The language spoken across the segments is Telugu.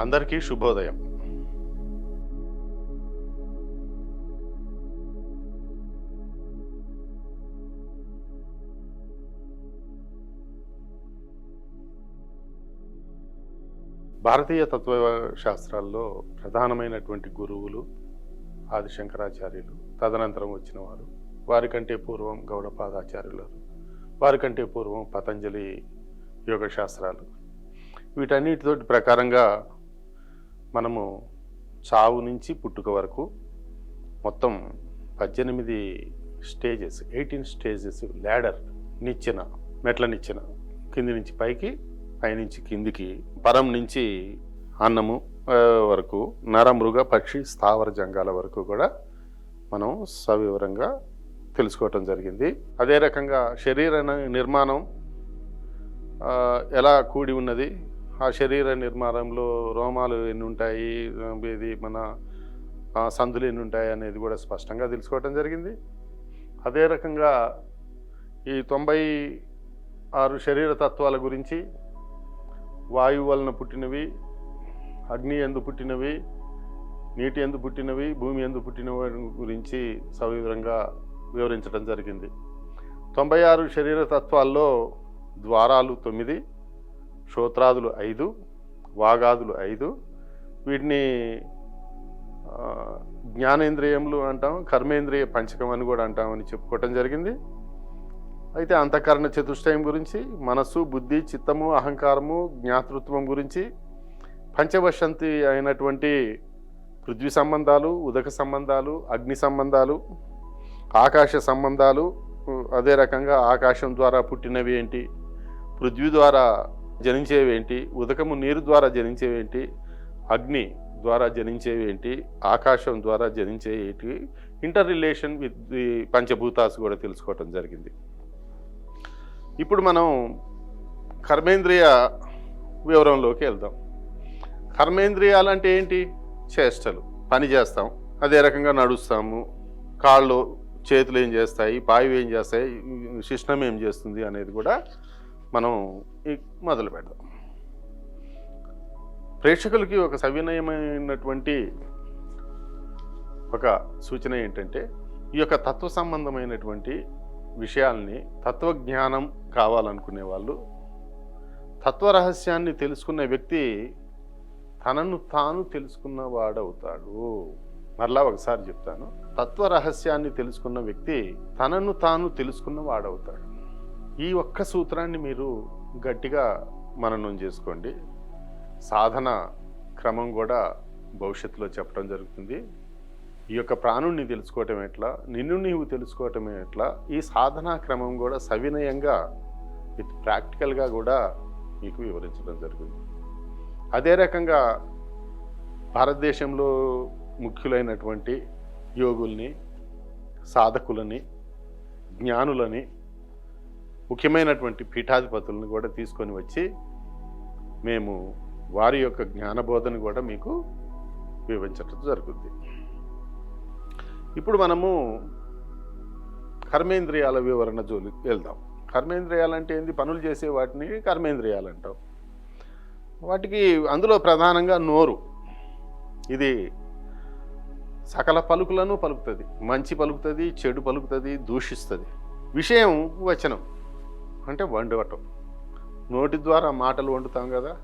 అందరికీ శుభోదయం. భారతీయ తత్వ శాస్త్రాల్లో ప్రధానమైనటువంటి గురువులు ఆదిశంకరాచార్యులు తదనంతరం వచ్చిన వారు వారికంటే పూర్వం గౌడపాదాచార్యులు వారికంటే పూర్వం పతంజలి యోగ శాస్త్రాలు ప్రకారంగా మనము చావు నుంచి పుట్టుక వరకు మొత్తం పద్దెనిమిది స్టేజెస్ ఎయిటీన్ స్టేజెస్ ల్యాడర్ నిచ్చెన మెట్ల నిచ్చెన కింది నుంచి పైకి పైనుంచి కిందికి పరం నుంచి అన్నము వరకు నరమృగ పక్షి స్థావర జంగాల వరకు కూడా మనం సవివరంగా తెలుసుకోవటం జరిగింది. అదే రకంగా శరీర నిర్మాణం ఎలా కూడి ఉన్నది? ఆ శరీర నిర్మాణంలో రోమాలు ఎన్ని ఉంటాయి ఇది మన సందులు ఎన్ని ఉంటాయి అనేది కూడా స్పష్టంగా తెలుసుకోవటం జరిగింది. అదే రకంగా ఈ తొంభై ఆరు శరీర తత్వాల గురించి వాయువు వలన పుట్టినవి అగ్ని ఎందు పుట్టినవి నీటి ఎందు పుట్టినవి భూమి ఎందు పుట్టినవి గురించి సవివరంగా వివరించడం జరిగింది. తొంభై ఆరు శరీర తత్వాల్లో ద్వారాలు తొమ్మిది శ్రోత్రాదులు ఐదు వాగాదులు ఐదు. వీటిని జ్ఞానేంద్రియములు అంటాం కర్మేంద్రియ పంచకం అని కూడా అంటామని చెప్పుకోవటం జరిగింది. అయితే అంతఃకరణ చతుష్టయం గురించి మనస్సు బుద్ధి చిత్తము అహంకారము జ్ఞాతృత్వం గురించి పంచవశంతి అయినటువంటి పృథ్వీ సంబంధాలు ఉదక సంబంధాలు అగ్ని సంబంధాలు ఆకాశ సంబంధాలు అదే రకంగా ఆకాశం ద్వారా పుట్టినవి ఏంటి పృథ్వీ ద్వారా జనించేవేంటి? ఉదకము నీరు ద్వారా జనించేవేంటి? అగ్ని ద్వారా జనించేవేంటి? ఆకాశం ద్వారా జనించేటి ఇంటర్ రిలేషన్ విత్ ది పంచభూతాస్ కూడా తెలుసుకోవటం జరిగింది. ఇప్పుడు మనం కర్మేంద్రియ వివరంలోకి వెళ్దాం. కర్మేంద్రియాలు అంటే ఏంటి? చేష్టలు. పని చేస్తాం. అదే రకంగా నడుస్తాము. కాళ్ళు చేతులు ఏం చేస్తాయి? పాయువు ఏం చేస్తాయి? శిష్ణం ఏం చేస్తుంది అనేది కూడా మనం ఈ- మొదలు పెడదాం. ప్రేక్షకులకి ఒక సవినయమైనటువంటి ఒక సూచన ఏంటంటే ఈ యొక్క తత్వ సంబంధమైనటువంటి విషయాల్ని తత్వజ్ఞానం కావాలనుకునే వాళ్ళు తత్వ రహస్యాన్ని తెలుసుకున్న వ్యక్తి తనను తాను తెలుసుకున్నవాడవుతాడు మరలా ఒకసారి చెప్తాను. తత్వ రహస్యాన్ని తెలుసుకున్న వ్యక్తి తనను తాను తెలుసుకున్న వాడవుతాడు. ఈ ఒక్క సూత్రాన్ని మీరు గట్టిగా మననం చేసుకోండి. సాధన క్రమం కూడా భవిష్యత్తులో చెప్పడం జరుగుతుంది. ఈ యొక్క ప్రాణుణ్ణి తెలుసుకోవటం ఎట్లా? నిన్ను నీవు తెలుసుకోవటం ఎట్లా? ఈ సాధనా క్రమం కూడా సవినయంగా విత్ ప్రాక్టికల్గా కూడా మీకు వివరించడం జరుగుతుంది. అదే రకంగా భారతదేశంలో ముఖ్యులైనటువంటి యోగుల్ని సాధకులని జ్ఞానులని ముఖ్యమైనటువంటి పీఠాధిపతులను కూడా తీసుకొని వచ్చి మేము వారి యొక్క జ్ఞానబోధన కూడా మీకు వివరించడం జరుగుద్ది. ఇప్పుడు మనము కర్మేంద్రియాల వివరణ జోలి వెళ్దాం. కర్మేంద్రియాలు అంటే ఏంది? పనులు చేసే వాటిని కర్మేంద్రియాలు అంటాం. వాటికి అందులో ప్రధానంగా నోరు. ఇది సకల పలుకులను పలుకుతుంది. మంచి పలుకుతుంది చెడు పలుకుతుంది దూషిస్తుంది. విషయం వచనం. అంటే వండవటం. నోటి ద్వారా మాటలు వండుతాం కదా?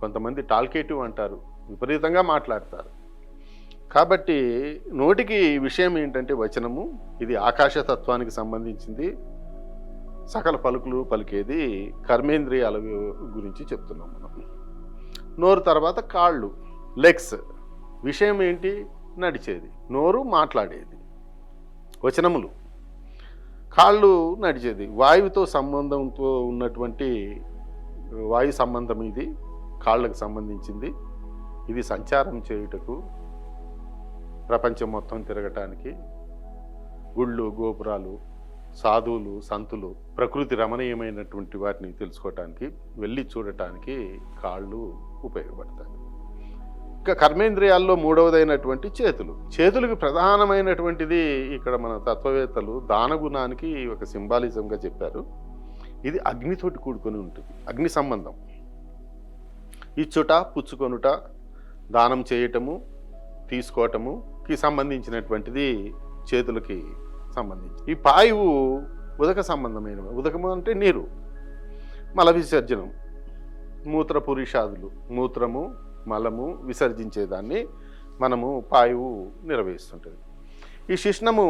కొంతమంది టాల్కేటివ్ అంటారు విపరీతంగా మాట్లాడతారు. కాబట్టి నోటికి విషయం ఏంటంటే వచనము ఇది ఆకాశతత్వానికి సంబంధించింది. సకల పలుకులు పలికేది కర్మేంద్రియాల గురించి చెప్తున్నాం మనం. నోరు తర్వాత కాళ్ళు లెగ్స్. విషయం ఏంటి? నడిచేది. నోరు మాట్లాడేది. వచనములు. కాళ్ళు నడిచేది వాయువుతో సంబంధంతో ఉన్నటువంటి వాయు సంబంధం ఇది కాళ్ళకు సంబంధించింది. ఇది సంచారం చేయుటకు ప్రపంచం మొత్తం తిరగటానికి గుళ్ళు గోపురాలు సాధువులు సంతులు ప్రకృతి రమణీయమైనటువంటి వాటిని తెలుసుకోవటానికి వెళ్ళి చూడటానికి కాళ్ళు ఉపయోగపడతాయి. కర్మేంద్రియాల్లో మూడవదైనటువంటి చేతులు. చేతులకు ప్రధానమైనటువంటిది ఇక్కడ మన తత్వవేత్తలు దానగుణానికి ఒక సింబాలిజంగా చెప్పారు. ఇది అగ్నితోటి కూడుకొని ఉంటుంది. అగ్ని సంబంధం. ఇచ్చుట పుచ్చుకొనుట దానం చేయటము తీసుకోవటముకి సంబంధించినటువంటిది చేతులకి సంబంధించి. ఈ పాయువు ఉదక సంబంధమైన ఉదకము అంటే నీరు. మల విసర్జనం. మూత్ర పురుషాదులు మూత్రము మలము విసర్జించేదాన్ని మనము పాయువు నిర్వహిస్తుంటుంది. ఈ శిష్ణము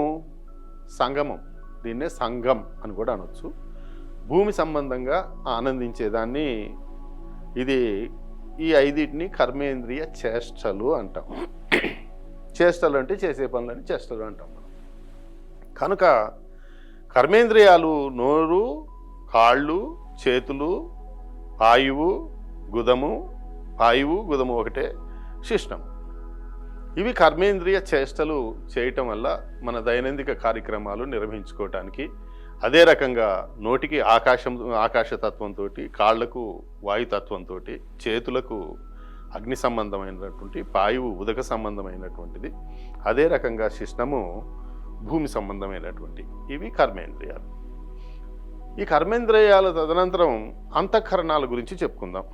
సంగమం దీన్నే సంగం అని కూడా అనొచ్చు. భూమి సంబంధంగా ఆనందించేదాన్ని ఇది ఈ ఐదింటిని కర్మేంద్రియ చేష్టలు అంటాం. చేష్టలు అంటే చేసే పనులని చేష్టలు అంటాం మనం. కనుక కర్మేంద్రియాలు నోరు కాళ్ళు చేతులు ఆయువు గుదము పాయువు గుదము ఒకటే శిష్టం ఇవి కర్మేంద్రియ చేష్టలు చేయటం వల్ల మన దైనందిక కార్యక్రమాలు నిర్వహించుకోవటానికి అదే రకంగా నోటికి ఆకాశం ఆకాశతత్వంతో కాళ్ళకు వాయుతత్వంతో చేతులకు అగ్ని సంబంధమైనటువంటి పాయువు ఉదక సంబంధమైనటువంటిది అదే రకంగా శిష్ణము భూమి సంబంధమైనటువంటి ఇవి కర్మేంద్రియాలు. ఈ కర్మేంద్రియాల తదనంతరం అంతఃకరణాల గురించి చెప్పుకుందాం.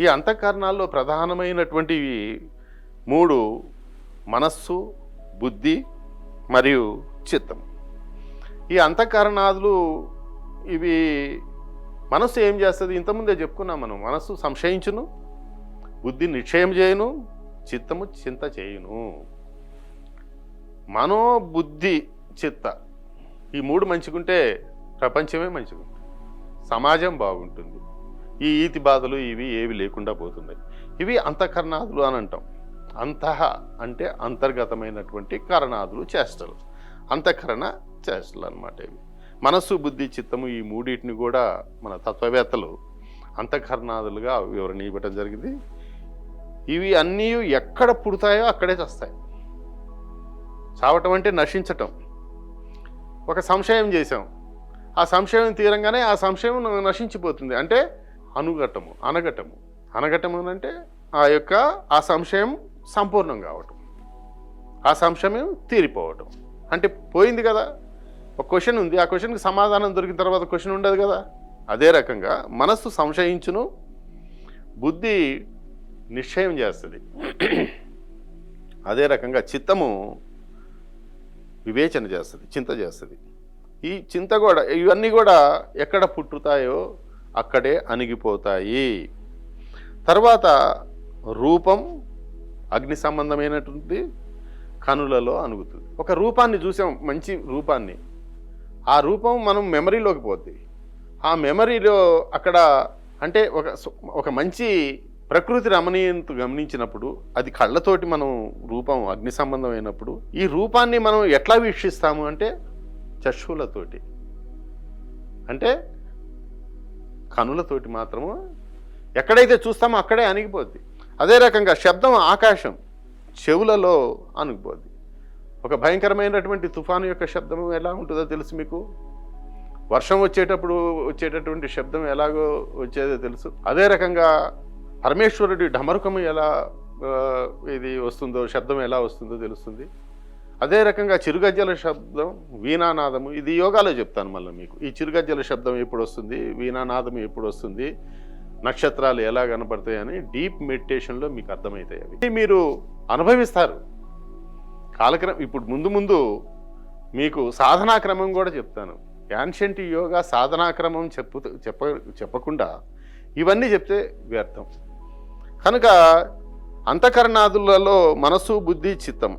ఈ అంతఃకరణాల్లో ప్రధానమైనటువంటివి మూడు మనస్సు బుద్ధి మరియు చిత్తం. ఈ అంతఃకరణాదులు ఇవి మనస్సు ఏం చేస్తుంది? ఇంతకుముందే చెప్పుకున్నాం మనం. మనస్సు సంశయించును బుద్ధి నిశ్చయం చేయను చిత్తము చింత చేయును. మనో బుద్ధి చిత్త. ఈ మూడు మంచిగుంటే ప్రపంచమే మంచిగుంటుంది. సమాజం బాగుంటుంది. ఈ ఈతి బాధలు ఇవి ఏవి లేకుండా పోతున్నాయి. ఇవి అంతఃకరణాదులు అని అంటాం. అంతః అంటే అంతర్గతమైనటువంటి కరణాదులు చేష్టలు. అంతఃకరణ చేష్టలు అన్నమాట ఇవి. మనస్సు బుద్ధి చిత్తము ఈ మూడింటిని కూడా మన తత్వవేత్తలు అంతఃకరణాదులుగా వివరణ ఇవ్వటం జరిగింది. ఇవి అన్నీ ఎక్కడ పుడతాయో అక్కడే చస్తాయి. చావటం అంటే నశించటం. ఒక సంశయం చేశాం. ఆ సంశయం తీరంగానే ఆ సంశయం నశించిపోతుంది. అంటే అనుగటము అనగటము అనగటము అంటే ఆ యొక్క ఆ సంశయం సంపూర్ణం కావటం. ఆ సంశయం తీరిపోవటం. అంటే పోయింది కదా. ఒక క్వశ్చన్ ఉంది. ఆ క్వశ్చన్కి సమాధానం దొరికిన తర్వాత క్వశ్చన్ ఉండదు కదా. అదే రకంగా మనస్సు సంశయించును బుద్ధి నిశ్చయం చేస్తుంది. అదే రకంగా చిత్తము వివేచన చేస్తుంది చింత చేస్తుంది. ఈ చింత కూడా ఇవన్నీ కూడా ఎక్కడ పుట్టుతాయో అక్కడే అణిగిపోతాయి. తర్వాత రూపం అగ్ని సంబంధమైనటువంటి కనులలో అణుగుతుంది. ఒక రూపాన్ని చూసాం మంచి రూపాన్ని. ఆ రూపం మనం మెమరీలోకి పోద్ది. ఆ మెమరీలో అక్కడ అంటే ఒక ఒక మంచి ప్రకృతి రమణీయంతో గమనించినప్పుడు అది కళ్ళతోటి మనం రూపం అగ్ని సంబంధమైనప్పుడు ఈ రూపాన్ని మనం ఎట్లా వీక్షిస్తాము అంటే చక్షులతోటి అంటే కనులతోటి మాత్రము ఎక్కడైతే చూస్తామో అక్కడే అణిగిపోద్ది. అదే రకంగా శబ్దం ఆకాశం చెవులలో అణిగిపోద్ది. ఒక భయంకరమైనటువంటి తుఫాను యొక్క శబ్దం ఎలా ఉంటుందో తెలుసు మీకు? వర్షం వచ్చేటప్పుడు వచ్చేటటువంటి శబ్దం ఎలాగో వచ్చేదో తెలుసు. అదే రకంగా పరమేశ్వరుడి ఢమరుకము ఎలా ఇది వస్తుందో శబ్దం ఎలా వస్తుందో తెలుస్తుంది. అదే రకంగా చిరుగజ్జల శబ్దం వీణానాదము ఇది యోగాలో చెప్తాను మళ్ళీ మీకు. ఈ చిరుగజ్జల శబ్దం ఎప్పుడు వస్తుంది వీణానాదం ఎప్పుడు వస్తుంది నక్షత్రాలు ఎలా కనపడతాయి అని డీప్ మెడిటేషన్లో మీకు అర్థమవుతాయి అవి. ఇది మీరు అనుభవిస్తారు. కాలక్రమం ఇప్పుడు ముందు ముందు మీకు సాధనా క్రమం కూడా చెప్తాను. యాన్షంటి యోగా సాధనా క్రమం చెప్పు చెప్ప చెప్పకుండా ఇవన్నీ చెప్తే వ్యర్థం. కనుక అంతఃకరణాదులలో మనసు బుద్ధి చిత్తం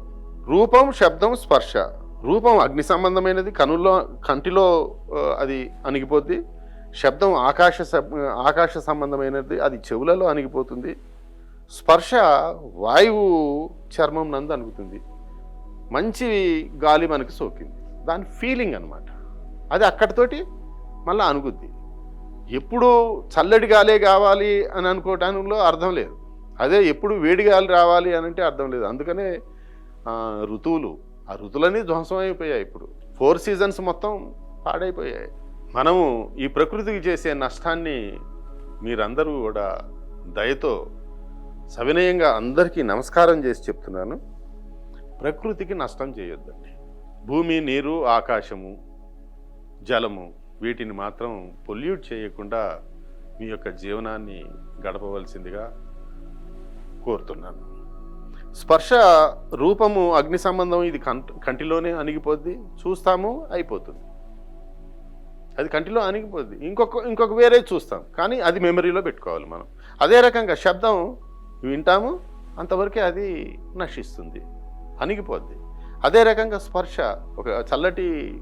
రూపం శబ్దం స్పర్శ. రూపం అగ్ని సంబంధమైనది కనుల్లో కంటిలో అది అణిగిపోద్ది. శబ్దం ఆకాశ ఆకాశ సంబంధమైనది అది చెవులలో అణిగిపోతుంది. స్పర్శ వాయువు చర్మం నందు అణుగుతుంది. మంచి గాలి మనకి సోకింది. దాని ఫీలింగ్ అనమాట అది అక్కడితోటి మళ్ళీ అణుగుద్ది. ఎప్పుడు చల్లటి గాలే కావాలి అని అనుకోవటంలో అర్థం లేదు. అదే ఎప్పుడు వేడి గాలి రావాలి అని అంటే అర్థం లేదు. అందుకనే ఋతువులు ఆ ఋతువులన్నీ ధ్వంసం అయిపోయాయి ఇప్పుడు. ఫోర్ సీజన్స్ మొత్తం పాడైపోయాయి. మనము ఈ ప్రకృతికి చేసే నష్టాన్ని మీరందరూ కూడా దయతో సవినయంగా అందరికీ నమస్కారం చేసి చెప్తున్నాను. ప్రకృతికి నష్టం చేయొద్దండి. భూమి నీరు ఆకాశము జలము వీటిని మాత్రం పొల్యూట్ చేయకుండా మీ యొక్క జీవనాన్ని గడపవలసిందిగా కోరుతున్నాను. స్పర్శ రూపము అగ్ని సంబంధం ఇది కంటిలోనే అణిగిపోద్ది. చూస్తాము అయిపోతుంది. అది కంటిలో అణిగిపోద్ది. ఇంకొక ఇంకొక వేరే చూస్తాం. కానీ అది మెమరీలో పెట్టుకోవాలి మనం. అదే రకంగా శబ్దం వింటాము అంతవరకే అది నశిస్తుంది. అణిగిపోద్ది. అదే రకంగా స్పర్శ ఒక చల్లటి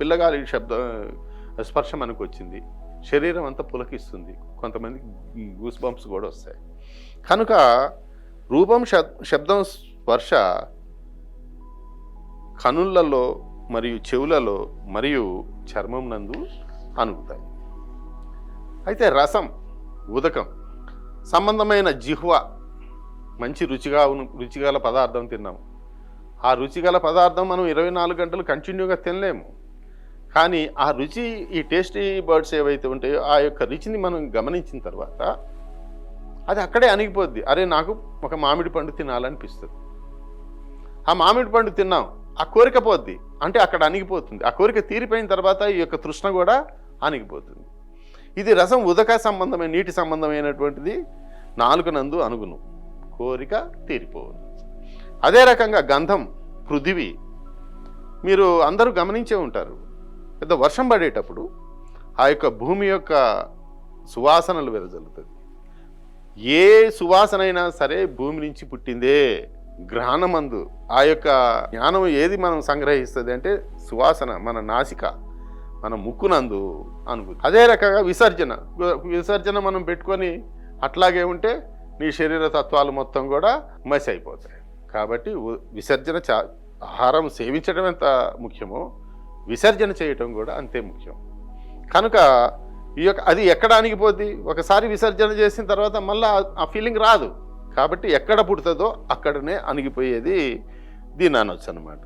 పిల్లగాలి శబ్దం స్పర్శ మనకు వచ్చింది. శరీరం అంతా పులకిస్తుంది. కొంతమందికి గూస్ బంప్స్ కూడా వస్తాయి. కనుక రూపం శబ్ శబ్దం స్పర్శ కనులలో మరియు చెవులలో మరియు చర్మం నందు అనుగుతాయి. అయితే రసం ఉదకం సంబంధమైన జిహ్వ మంచి రుచిగా ఉన్న- రుచిగల పదార్థం తిన్నాము ఆ రుచిగల పదార్థం మనం ఇరవై నాలుగు గంటలు కంటిన్యూగా తినలేము. కానీ ఆ రుచి ఈ టేస్టీ బర్డ్స్ ఏవైతే ఉంటాయో ఆ యొక్క రుచిని మనం గమనించిన తర్వాత అది అక్కడే అణిగిపోద్ది. అరే నాకు ఒక మామిడి పండు తినాలనిపిస్తుంది. ఆ మామిడి పండు తిన్నాం. ఆ కోరిక పోద్ది. అంటే అక్కడ అణిగిపోతుంది. ఆ కోరిక తీరిపోయిన తర్వాత ఈ యొక్క తృష్ణ కూడా అణిగిపోతుంది. ఇది రసం ఉదక సంబంధమైన నీటి సంబంధమైనటువంటిది నాలుగునందు అనుగును కోరిక తీరిపోవును అదే రకంగా గంధం పృథివీ మీరు అందరూ గమనించే ఉంటారు. పెద్ద వర్షం పడేటప్పుడు ఆ యొక్క భూమి యొక్క సువాసనలు వెదజల్లుతుంది ఏ సువాసనైనా సరే భూమి నుంచి పుట్టిందే గ్రహణమందు. ఆ యొక్క జ్ఞానం ఏది మనం సంగ్రహిస్తుంది అంటే సువాసన మన నాసిక మన ముక్కునందు అనుభూతి. అదే రకంగా విసర్జన. విసర్జన మనం పెట్టుకొని అట్లాగే ఉంటే నీ శరీర తత్వాలు మొత్తం కూడా మసి అయిపోతాయి. కాబట్టి విసర్జన చా ఆహారం సేవించడం ఎంత ముఖ్యమో విసర్జన చేయటం కూడా అంతే ముఖ్యం. కనుక ఈ యొక్క అది ఎక్కడ అణిగిపోద్ది ఒకసారి విసర్జన చేసిన తర్వాత మళ్ళీ ఆ ఫీలింగ్ రాదు. కాబట్టి ఎక్కడ పుడుతుందో అక్కడనే అణిగిపోయేది దీని అనొచ్చు అనమాట